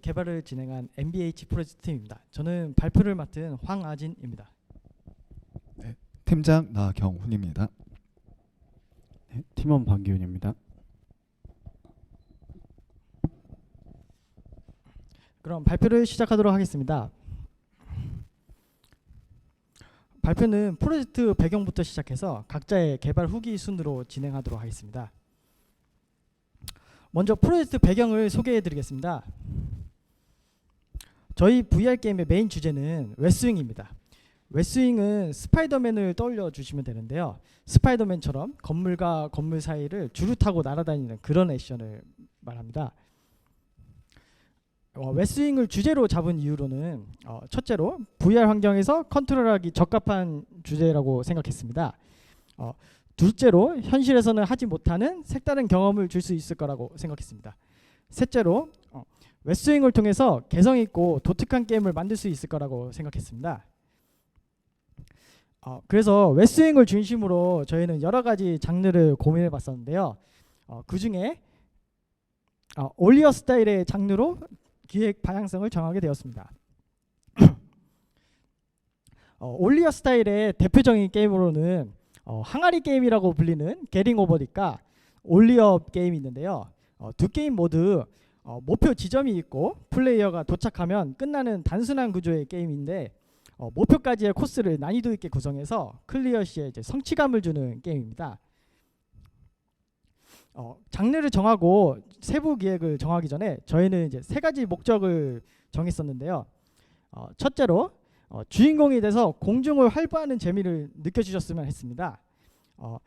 개발을 진행한 MBH 프로젝트 팀입니다. 저는 발표를 맡은 황아진입니다. 팀장 나경훈입니다. 네, 팀원 방기훈입니다. 그럼 발표를 시작하도록 하겠습니다. 발표는 프로젝트 배경부터 시작해서 각자의 개발 후기 순으로 진행하도록 하겠습니다. 먼저 프로젝트 배경을 소개해 드리겠습니다. 저희 VR 게임의 메인 주제는 웨스윙입니다. 웨스윙은 스파이더맨을 떠올려 주시면 되는데요. 스파이더맨처럼 건물과 건물 사이를 줄을 타고 날아다니는 그런 액션을 말합니다. 어, 웨스윙을 주제로 잡은 이유로는 어, 첫째로 VR 환경에서 컨트롤하기 적합한 주제라고 생각했습니다. 어, 둘째로 현실에서는 하지 못하는 색다른 경험을 줄 수 있을 거라고 생각했습니다. 셋째로 어, 웨스윙을 통해서 개성 있고 독특한 게임을 만들 수 있을 거라고 생각했습니다. 어, 그래서 웨스윙을 중심으로 저희는 여러 가지 장르를 고민해 봤었는데요. 어, 그 중에 어, 올리어 스타일의 장르로 기획 방향성을 정하게 되었습니다. 어, 올리어 스타일의 대표적인 게임으로는 어, 항아리 게임이라고 불리는 게링 오버디가 올리어 게임이 있는데요. 어, 두 게임 모두 어, 목표 지점이 있고 플레이어가 도착하면 끝나는 단순한 구조의 게임인데 어, 목표까지의 코스를 난이도 있게 구성해서 클리어 시에 이제 성취감을 주는 게임입니다. 어, 장르를 정하고 세부 기획을 정하기 전에 저희는 이제 세 가지 목적을 정했었는데요. 어, 첫째로 어, 주인공이 돼서 공중을 활보하는 재미를 느껴주셨으면 했습니다. 어,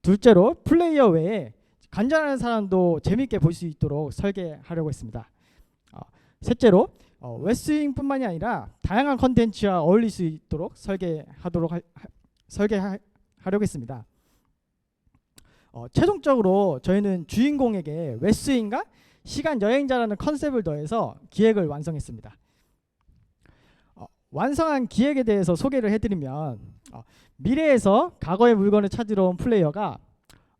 둘째로 플레이어 외에 간절한 사람도 재밌게 볼 수 있도록 설계하려고 했습니다. 어, 셋째로 어, 웨스윙뿐만이 아니라 다양한 컨텐츠와 어울릴 수 있도록 설계하도록 하, 하, 설계하려고 했습니다. 어, 최종적으로 저희는 주인공에게 웨스윙과 시간 여행자라는 컨셉을 더해서 기획을 완성했습니다. 어, 완성한 기획에 대해서 소개를 해드리면 어, 미래에서 과거의 물건을 찾으러 온 플레이어가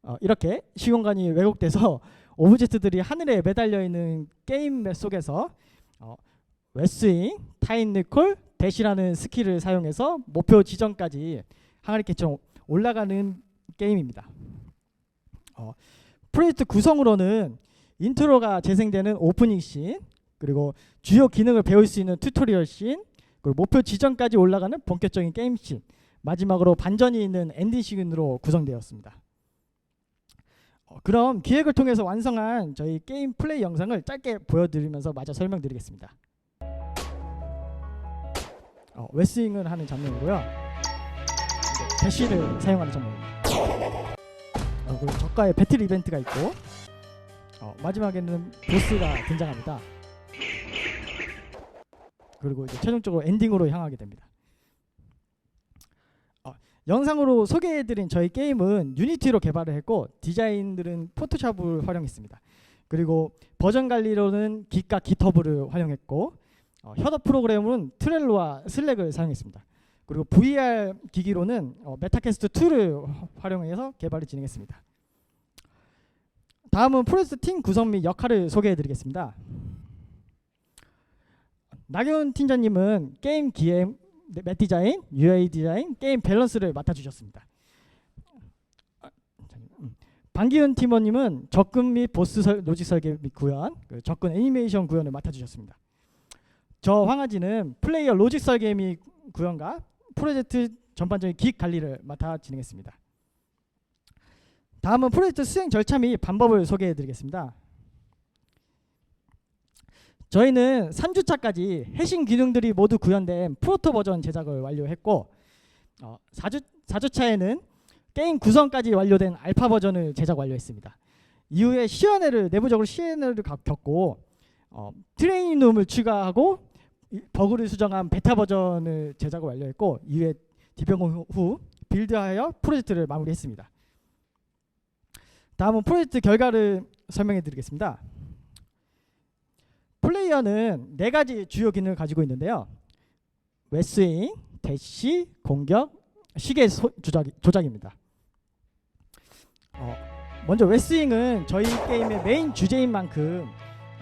어, 이렇게 시공간이 왜곡돼서 오브젝트들이 하늘에 매달려 있는 게임 속에서 어, 웨스윙, 타임 리콜, 대시라는 스킬을 사용해서 목표 지점까지 항아리캐처럼 올라가는 게임입니다. 어, 프로젝트 구성으로는 인트로가 재생되는 오프닝 씬 그리고 주요 기능을 배울 수 있는 튜토리얼 씬 그리고 목표 지점까지 올라가는 본격적인 게임 씬 마지막으로 반전이 있는 엔딩 씬으로 구성되었습니다. 어, 그럼 기획을 통해서 완성한 저희 게임 플레이 영상을 짧게 보여드리면서 마저 설명드리겠습니다. 어, 웨스윙을 하는 장면이고요. 대시를 사용하는 장면입니다. 어, 그리고 저가의 배틀 이벤트가 있고 어, 마지막에는 보스가 등장합니다. 그리고 이제 최종적으로 엔딩으로 향하게 됩니다. 어, 영상으로 소개해드린 저희 게임은 유니티로 개발을 했고 디자인들은 포토샵을 활용했습니다. 그리고 버전 관리로는 깃과 깃허브를 활용했고 어, 협업 프로그램은 트렐로와 슬랙을 사용했습니다. 그리고 VR 기기로는 어, 메타캐스트 2를 활용해서 개발을 진행했습니다. 다음은 프로젝트 팀 구성 및 역할을 소개해드리겠습니다. 나경원 팀장님은 게임 기획, 맵 디자인, UI 디자인, 게임 밸런스를 맡아주셨습니다. 음. 방기훈 팀원님은 접근 및 보스 설, 로직 설계 및 구현, 그 접근 애니메이션 구현을 맡아주셨습니다. 저 황아지는 플레이어 로직 설계 및 구현과 프로젝트 전반적인 기획 관리를 맡아 진행했습니다. 다음은 프로젝트 수행 절차 및 방법을 소개해 드리겠습니다. 저희는 3주차까지 해신 기능들이 모두 구현된 프로토 버전 제작을 완료했고 어, 4주, 4주차에는 게임 구성까지 완료된 알파 버전을 제작 완료했습니다. 이후에 시연회를 내부적으로 시연회를 겪고 어, 트레이닝 룸을 추가하고 이- 버그를 수정한 베타 버전을 제작을 완료했고 이후에 디병 후 빌드하여 프로젝트를 마무리했습니다. 다음은 프로젝트 결과를 설명해 드리겠습니다. 플레이어는 네 가지 주요 기능을 가지고 있는데요. 웨스윙, 대시, 공격, 시계 소, 조작, 조작입니다. 어, 먼저 웨스윙은 저희 게임의 메인 주제인 만큼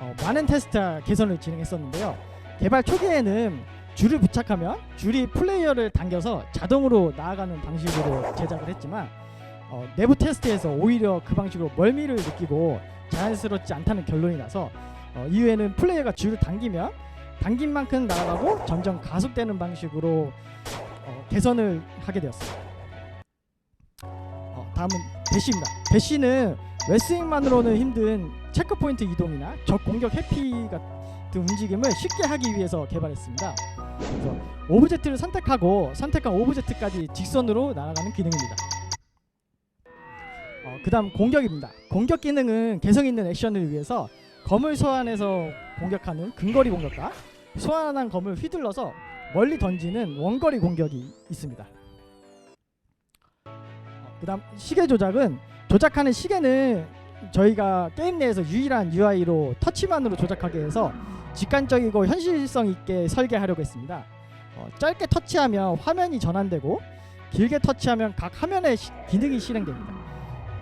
어, 많은 테스트 개선을 진행했었는데요. 개발 초기에는 줄을 부착하면 줄이 플레이어를 당겨서 자동으로 나아가는 방식으로 제작을 했지만 어, 내부 테스트에서 오히려 그 방식으로 멀미를 느끼고 자연스럽지 않다는 결론이 나서 어, 이후에는 플레이어가 줄을 당기면 당긴 만큼 날아가고 점점 가속되는 방식으로 어, 개선을 하게 되었습니다. 어, 다음은 대시입니다. 대시는 레슬링만으로는 힘든 체크포인트 이동이나 적 공격 해피 같은 움직임을 쉽게 하기 위해서 개발했습니다. 그래서 오브젝트를 선택하고 선택한 오브젝트까지 직선으로 날아가는 기능입니다. 어, 그 다음 공격입니다. 공격 기능은 개성 있는 액션을 위해서 검을 소환해서 공격하는 근거리 공격과 소환한 검을 휘둘러서 멀리 던지는 원거리 공격이 있습니다. 어, 그다음 시계 조작은 조작하는 시계는 저희가 게임 내에서 유일한 UI로 터치만으로 조작하게 해서 직관적이고 현실성 있게 설계하려고 했습니다. 어, 짧게 터치하면 화면이 전환되고 길게 터치하면 각 화면의 시- 기능이 실행됩니다.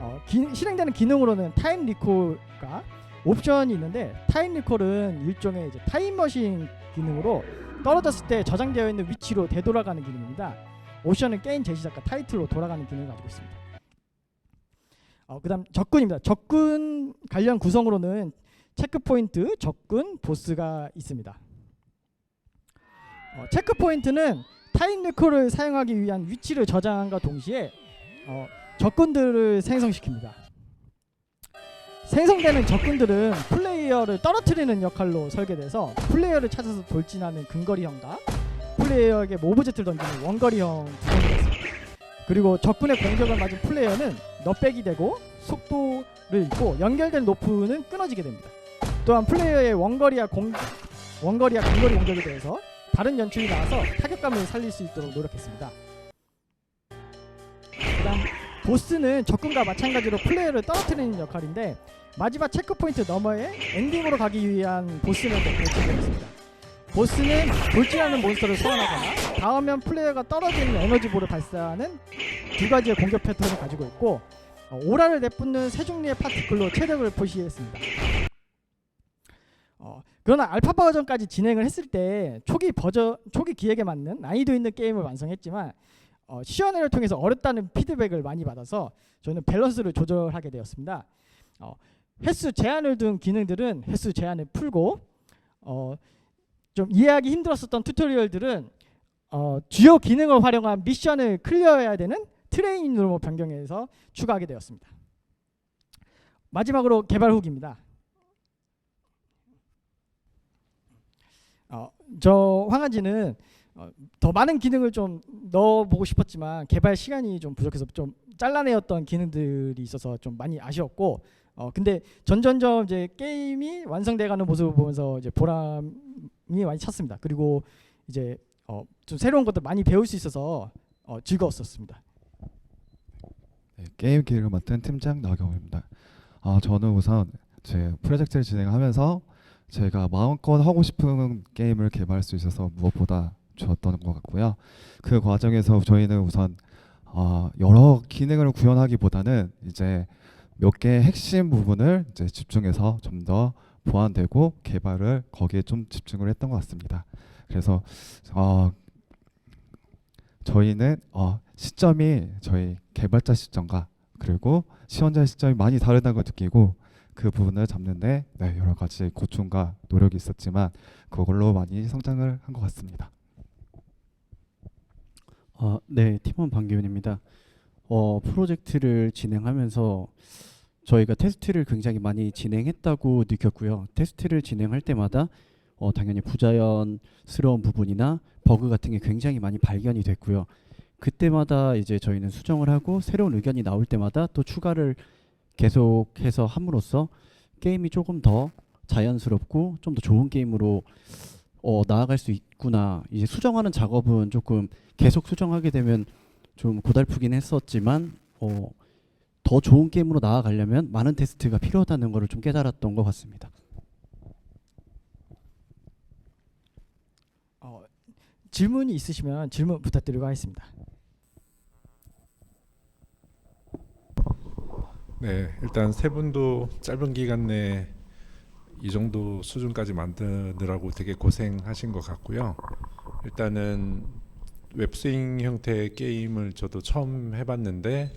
어, 기- 실행되는 기능으로는 타임 리콜과 옵션이 있는데 타임 리콜은 일종의 이제 타임머신 기능으로 떨어졌을 때 저장되어 있는 위치로 되돌아가는 기능입니다. 옵션은 게임 제시작과 타이틀로 돌아가는 기능을 가지고 있습니다. 어, 그다음 적군입니다. 적군 관련 구성으로는 체크포인트, 적군, 보스가 있습니다. 어, 체크포인트는 타임 리콜을 사용하기 위한 위치를 저장함과 동시에 어, 적군들을 생성시킵니다. 생성되는 적군들은 플레이어를 떨어뜨리는 역할로 설계돼서 플레이어를 찾아서 돌진하는 근거리형과 플레이어에게 모브제트를 던지는 원거리형 있습니다. 그리고 적군의 공격을 맞은 플레이어는 넛백이 되고 속도를 잃고 연결된 노프는 끊어지게 됩니다. 또한 플레이어의 원거리와 공 원거리와 근거리 공격에 대해서 다른 연출이 나와서 타격감을 살릴 수 있도록 노력했습니다. 보스는 적군과 마찬가지로 플레이어를 떨어뜨리는 역할인데 마지막 체크포인트 너머에 엔딩으로 가기 위한 보스는 배치되었습니다. 보스는 돌진하는 몬스터를 소환하거나 닿으면 플레이어가 떨어지는 에너지볼을 발사하는 두 가지의 공격 패턴을 가지고 있고 어, 오라를 내뿜는 세 종류의 파티클로 체력을 표시했습니다. 어, 그러나 알파 버전까지 진행을 했을 때 초기 버전 초기 기획에 맞는 난이도 있는 게임을 완성했지만 어, 시연회를 통해서 어렵다는 피드백을 많이 받아서 저희는 밸런스를 조절하게 되었습니다. 어, 횟수 제한을 둔 기능들은 횟수 제한을 풀고 어, 좀 이해하기 힘들었었던 튜토리얼들은 어, 주요 기능을 활용한 미션을 클리어해야 되는 트레이닝으로 변경해서 추가하게 되었습니다. 마지막으로 개발 후기입니다. 어, 저 황한지는 어, 더 많은 기능을 좀 넣어보고 싶었지만 개발 시간이 좀 부족해서 좀 잘라내었던 기능들이 있어서 좀 많이 아쉬웠고 어 근데 점점점 이제 게임이 완성돼가는 모습을 보면서 이제 보람이 많이 찼습니다. 그리고 이제 어 좀 새로운 것들 많이 배울 수 있어서 어 즐거웠었습니다. 네, 게임 기획을 맡은 팀장 나경호입니다. 아, 저는 우선 제 프로젝트를 진행하면서 제가 마음껏 하고 싶은 게임을 개발할 수 있어서 무엇보다 좋았던 것 같고요. 그 과정에서 저희는 우선 어, 여러 기능을 구현하기보다는 이제 몇 개의 핵심 부분을 이제 집중해서 좀 더 보완되고 개발을 거기에 좀 집중을 했던 것 같습니다. 그래서 어, 저희는 어, 시점이 저희 개발자 시점과 그리고 시연자 시점이 많이 다르다는 걸 느끼고 그 부분을 잡는데 네, 여러 가지 고충과 노력이 있었지만 그걸로 많이 성장을 한 것 같습니다. 어, 네, 팀원 방기훈입니다. 어, 프로젝트를 진행하면서 저희가 테스트를 굉장히 많이 진행했다고 느꼈고요. 테스트를 진행할 때마다 어, 당연히 부자연스러운 부분이나 버그 같은 게 굉장히 많이 발견이 됐고요. 그때마다 이제 저희는 수정을 하고 새로운 의견이 나올 때마다 또 추가를 계속해서 함으로써 게임이 조금 더 자연스럽고 좀 더 좋은 게임으로 어, 나아갈 수 있구나. 이제 수정하는 작업은 조금 계속 수정하게 되면 좀 고달프긴 했었지만 어, 더 좋은 게임으로 나아가려면 많은 테스트가 필요하다는 것을 좀 깨달았던 것 같습니다. 어, 질문이 있으시면 질문 부탁드리고 하겠습니다. 네, 일단 세 분도 짧은 기간 내에 이 정도 수준까지 만드느라고 되게 고생하신 것 같고요. 일단은 웹스윙 형태의 게임을 저도 처음 해봤는데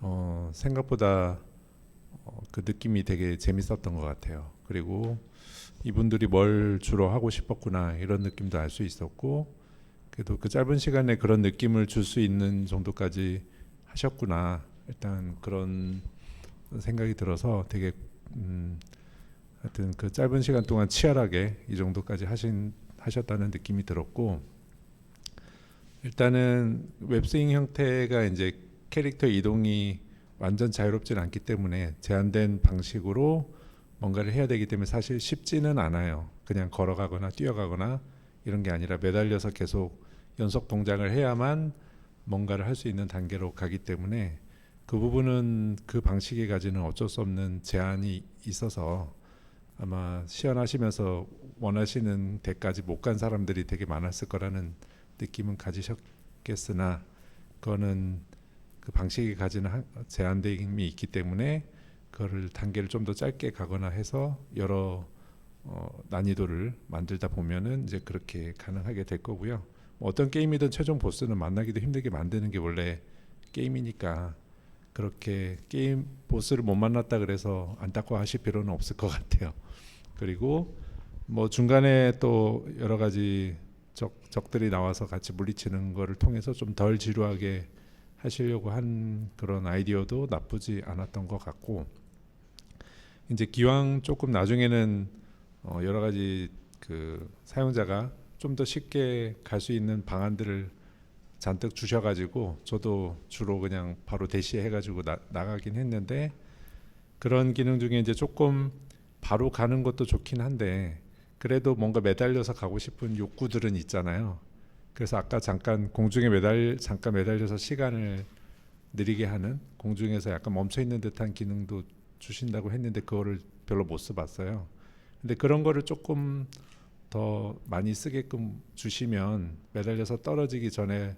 어, 생각보다 어, 그 느낌이 되게 재밌었던 것 같아요. 그리고 이분들이 뭘 주로 하고 싶었구나 이런 느낌도 알 수 있었고 그래도 그 짧은 시간에 그런 느낌을 줄 수 있는 정도까지 하셨구나 일단 그런 생각이 들어서 되게 음, 하여튼 그 짧은 시간 동안 치열하게 이 정도까지 하신 하셨다는 느낌이 들었고 일단은 웹스윙 형태가 이제 캐릭터 이동이 완전 자유롭진 않기 때문에 제한된 방식으로 뭔가를 해야 되기 때문에 사실 쉽지는 않아요. 그냥 걸어가거나 뛰어가거나 이런 게 아니라 매달려서 계속 연속 동작을 해야만 뭔가를 할 수 있는 단계로 가기 때문에 그 부분은 그 방식이 가지는 어쩔 수 없는 제한이 있어서 아마 시연하시면서 원하시는 데까지 못 간 사람들이 되게 많았을 거라는 느낌은 가지셨겠으나 그거는 그 방식이 가지는 한- 제한됨이 있기 때문에 그거를 단계를 좀 더 짧게 가거나 해서 여러 어, 난이도를 만들다 보면은 이제 그렇게 가능하게 될 거고요. 뭐 어떤 게임이든 최종 보스는 만나기도 힘들게 만드는 게 원래 게임이니까 그렇게 게임 보스를 못 만났다 그래서 안타까워하실 필요는 없을 것 같아요. 그리고 뭐 중간에 또 여러 가지 적 적들이 나와서 같이 물리치는 거를 통해서 좀 덜 지루하게 하시려고 한 그런 아이디어도 나쁘지 않았던 것 같고 이제 기왕 조금 나중에는 어 여러 가지 그 사용자가 좀 더 쉽게 갈 수 있는 방안들을 잔뜩 주셔가지고 저도 주로 그냥 바로 대시해가지고 나, 나가긴 했는데 그런 기능 중에 이제 조금 바로 가는 것도 좋긴 한데 그래도 뭔가 매달려서 가고 싶은 욕구들은 있잖아요. 그래서 아까 잠깐 공중에 매달 잠깐 매달려서 시간을 느리게 하는 공중에서 약간 멈춰 있는 듯한 기능도 주신다고 했는데 그거를 별로 못 써봤어요. 근데 그런 거를 조금 더 많이 쓰게끔 주시면 매달려서 떨어지기 전에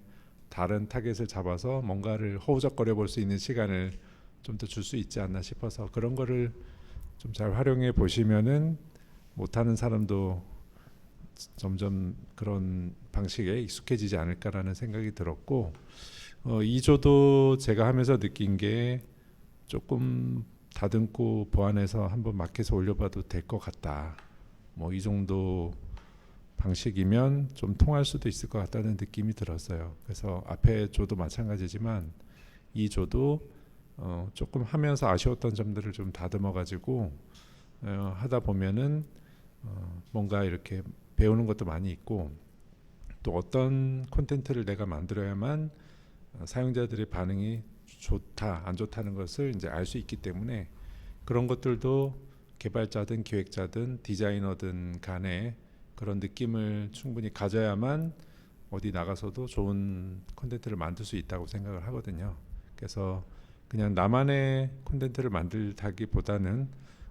다른 타겟을 잡아서 뭔가를 허우적거려 볼 수 있는 시간을 좀 더 줄 수 있지 않나 싶어서 그런 거를 좀 잘 활용해 보시면은 못하는 사람도 점점 그런 방식에 익숙해지지 않을까라는 생각이 들었고 어, 2조도 제가 하면서 느낀 게 조금 다듬고 보완해서 한번 마켓에 올려봐도 될 것 같다. 뭐 이 정도 방식이면 좀 통할 수도 있을 것 같다는 느낌이 들었어요. 그래서 앞에 조도 마찬가지지만 이 조도 어, 조금 하면서 아쉬웠던 점들을 좀 다듬어 가지고 어, 하다 보면은 어, 뭔가 이렇게 배우는 것도 많이 있고 또 어떤 콘텐츠를 내가 만들어야만 어, 사용자들의 반응이 좋다 안 좋다는 것을 이제 알 수 있기 때문에 그런 것들도 개발자든 기획자든 디자이너든 간에 그런 느낌을 충분히 가져야만 어디 나가서도 좋은 콘텐츠를 만들 수 있다고 생각을 하거든요. 그래서 그냥 나만의 콘텐츠를 만들다기보다는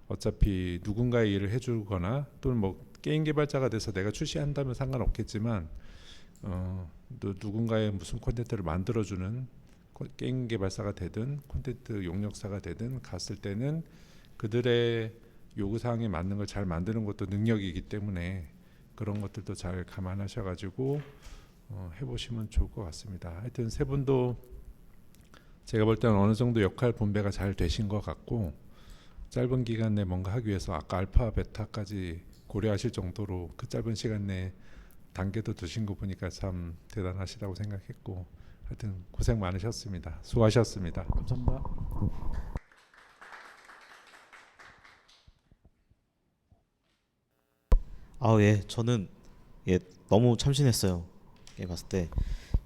어차피 누군가의 일을 해주거나 또는 뭐 게임 개발자가 돼서 내가 출시한다면 상관없겠지만 어, 또 누군가의 무슨 콘텐츠를 만들어주는 코- 게임 개발사가 되든 콘텐츠 용역사가 되든 갔을 때는 그들의 요구 사항에 맞는 걸 잘 만드는 것도 능력이기 때문에 그런 것들도 잘 감안하셔가지고 어, 해보시면 좋을 것 같습니다. 하여튼 세 분도 제가 볼 때는 어느 정도 역할 분배가 잘 되신 것 같고 짧은 기간 내에 뭔가 하기 위해서 아까 알파 베타까지 고려하실 정도로 그 짧은 시간 내에 단계도 두신 거 보니까 참 대단하시다고 생각했고 하여튼 고생 많으셨습니다. 수고하셨습니다. 감사합니다. 아, 예. 저는 예, 너무 참신했어요. 예, 봤을 때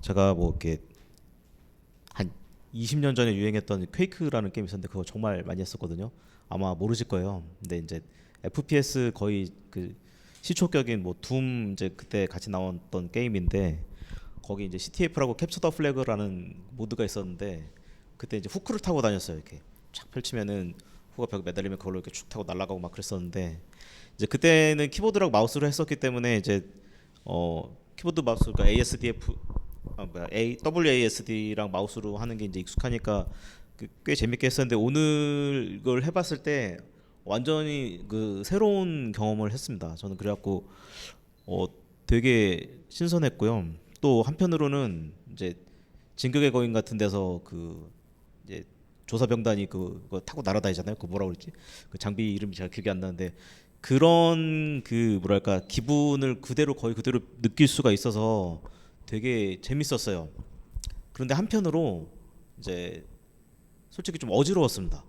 제가 뭐 이렇게 한 20년 전에 유행했던 퀘이크라는 게임 있었는데 그거 정말 많이 했었거든요. 아마 모르실 거예요. 근데 이제 FPS 거의 그 시초격인 뭐 둠 이제 그때 같이 나왔던 게임인데 거기 이제 CTF라고 캡처 더 플래그라는 모드가 있었는데 그때 이제 후크를 타고 다녔어요. 이렇게 쫙 펼치면은 후가 벽에 매달리면 그걸로 이렇게 쭉 타고 날아가고 막 그랬었는데 이제 그때는 키보드랑 마우스로 했었기 때문에 이제 어 키보드 마우스 그러니까 ASDF 아 뭐야 A WASD랑 마우스로 하는 게 이제 익숙하니까 그- 꽤 재밌게 했었는데 오늘 이걸 해봤을 때 완전히 그 새로운 경험을 했습니다. 저는 그래갖고 어 되게 신선했고요. 또 한편으로는 이제 진격의 거인 같은 데서 그 이제 조사병단이 그, 그거 타고 날아다니잖아요. 그 뭐라 그랬지? 그 장비 이름이 잘 기억이 안 나는데 그런 그 뭐랄까 기분을 그대로 거의 그대로 느낄 수가 있어서 되게 재밌었어요. 그런데 한편으로 이제 솔직히 좀 어지러웠습니다.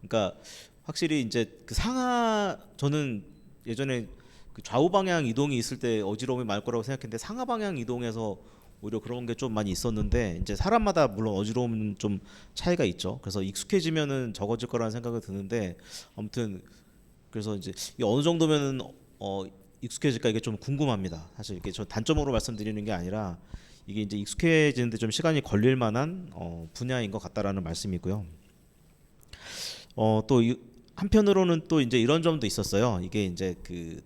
그러니까 확실히 이제 그 상하 저는 예전에 그 좌우 방향 이동이 있을 때 어지러움이 많을 거라고 생각했는데 상하 방향 이동에서 오히려 그런 게 좀 많이 있었는데 이제 사람마다 물론 어지러움은 좀 차이가 있죠. 그래서 익숙해지면은 적어질 거라는 생각이 드는데 아무튼 그래서 이제 어느 정도면은 어 익숙해질까 이게 좀 궁금합니다. 사실 이게 저 단점으로 말씀드리는 게 아니라 이게 이제 익숙해지는데 좀 시간이 걸릴 만한 어 분야인 것 같다라는 말씀이고요. 어또 한편으로는 또 이제 이런 점도 있었어요. 이게 이제 그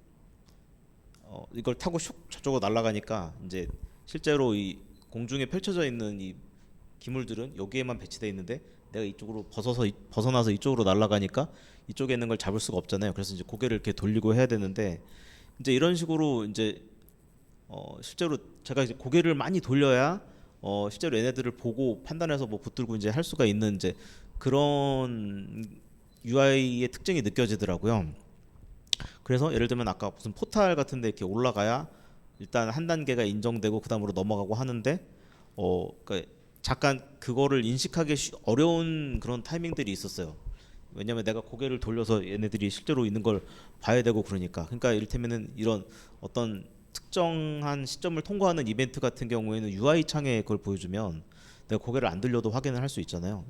어, 이걸 타고 슉 저쪽으로 날아가니까 이제 실제로 이 공중에 펼쳐져 있는 이 기물들은 여기에만 배치돼 있는데 내가 이쪽으로 벗어서 이- 벗어나서 이쪽으로 날아가니까 이쪽에 있는 걸 잡을 수가 없잖아요. 그래서 이제 고개를 이렇게 돌리고 해야 되는데 이제 이런 식으로 이제 어 실제로 제가 이제 고개를 많이 돌려야 어 실제로 얘네들을 보고 판단해서 뭐 붙들고 이제 할 수가 있는 이제 그런 UI의 특징이 느껴지더라고요. 그래서 예를 들면 아까 무슨 포탈 같은데 이렇게 올라가야 일단 한 단계가 인정되고 그 다음으로 넘어가고 하는데 어 그러니까 잠깐 그거를 인식하기 쉬- 어려운 그런 타이밍들이 있었어요. 왜냐면 내가 고개를 돌려서 얘네들이 실제로 있는 걸 봐야 되고 그러니까. 그러니까 이를테면은 이런 어떤 특정한 시점을 통과하는 이벤트 같은 경우에는 UI 창에 그걸 보여주면 내가 고개를 안 들려도 확인을 할 수 있잖아요.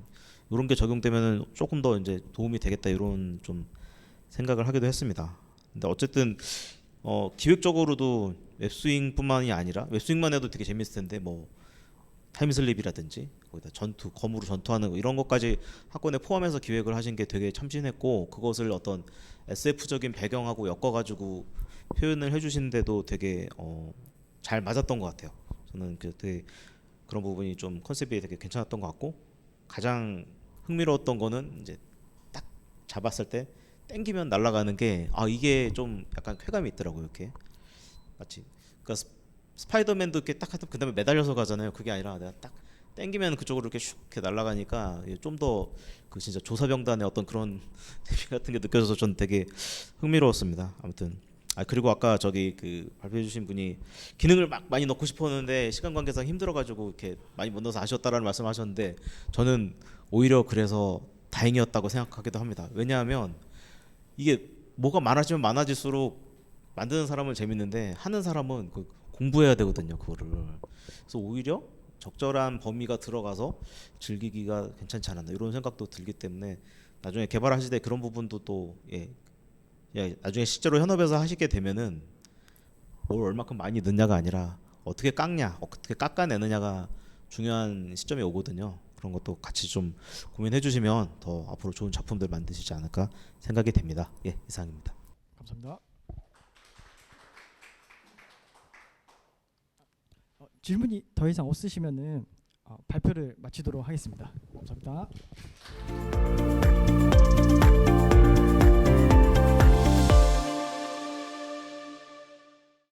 이런 게 적용되면은 조금 더 이제 도움이 되겠다 이런 좀 생각을 하기도 했습니다. 근데 어쨌든 어 기획적으로도 웹스윙뿐만이 아니라 웹스윙만 해도 되게 재밌을 텐데 뭐 타임슬립이라든지 거기다 전투 검으로 전투하는 거 이런 것까지 학원에 포함해서 기획을 하신 게 되게 참신했고 그것을 어떤 SF적인 배경하고 엮어가지고 표현을 해주시는데도 되게 어, 잘 맞았던 것 같아요. 저는 그 되게 그런 부분이 좀 컨셉이 되게 괜찮았던 것 같고 가장 흥미로웠던 거는 이제 딱 잡았을 때 땡기면 날아가는 게 아 이게 좀 약간 쾌감이 있더라고요 이렇게 마치 그러니까 스- 스파이더맨도 이렇게 딱 하던 그다음에 매달려서 가잖아요 그게 아니라 내가 딱 땡기면 그쪽으로 이렇게 슉 이렇게 날아가니까 좀 더 그 진짜 조사병단의 어떤 그런 재미 같은 게 느껴져서 전 되게 흥미로웠습니다. 아무튼. 아 그리고 아까 저기 그 발표해 주신 분이 기능을 막 많이 넣고 싶었는데 시간 관계상 힘들어가지고 이렇게 많이 못 넣어서 아쉬웠다라는 말씀하셨는데 저는 오히려 그래서 다행이었다고 생각하기도 합니다. 왜냐하면 이게 뭐가 많아지면 많아질수록 만드는 사람은 재밌는데 하는 사람은 그 공부해야 되거든요 그거를. 그래서 오히려 적절한 범위가 들어가서 즐기기가 괜찮지 않았나 이런 생각도 들기 때문에 나중에 개발하실 때 그런 부분도 또 예, 예, 나중에 실제로 현업에서 하시게 되면은 뭘 얼마큼 많이 넣냐가 아니라 어떻게 깎냐 어떻게 깎아내느냐가 중요한 시점이 오거든요. 그런 것도 같이 좀 고민해 주시면 더 앞으로 좋은 작품들 만드시지 않을까 생각이 됩니다. 예 이상입니다. 감사합니다. 질문이 더 이상 없으시면은 어, 발표를 마치도록 하겠습니다. 감사합니다.